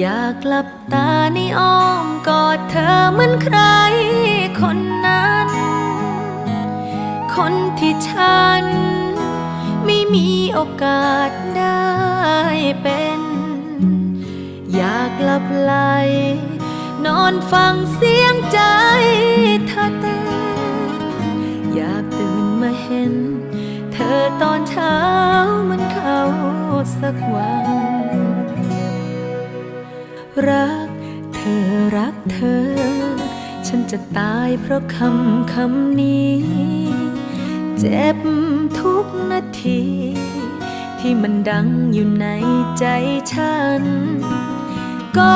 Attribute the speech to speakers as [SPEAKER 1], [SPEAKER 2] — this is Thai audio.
[SPEAKER 1] อยากหลับตาในอ้อมกอดเธอเหมือนใครคนนั้น คนที่ฉัน ไม่มีโอกาสได้เป็น อยากหลับไหล นอนฟังเสียงใจเธอเต้นอยากตื่นมาเห็น เธอตอนเช้า รักเธอรักเธอ ฉันจะตายเพราะคำคำนี้ เจ็บทุกนาที ที่มันดังอยู่ในใจฉัน ก็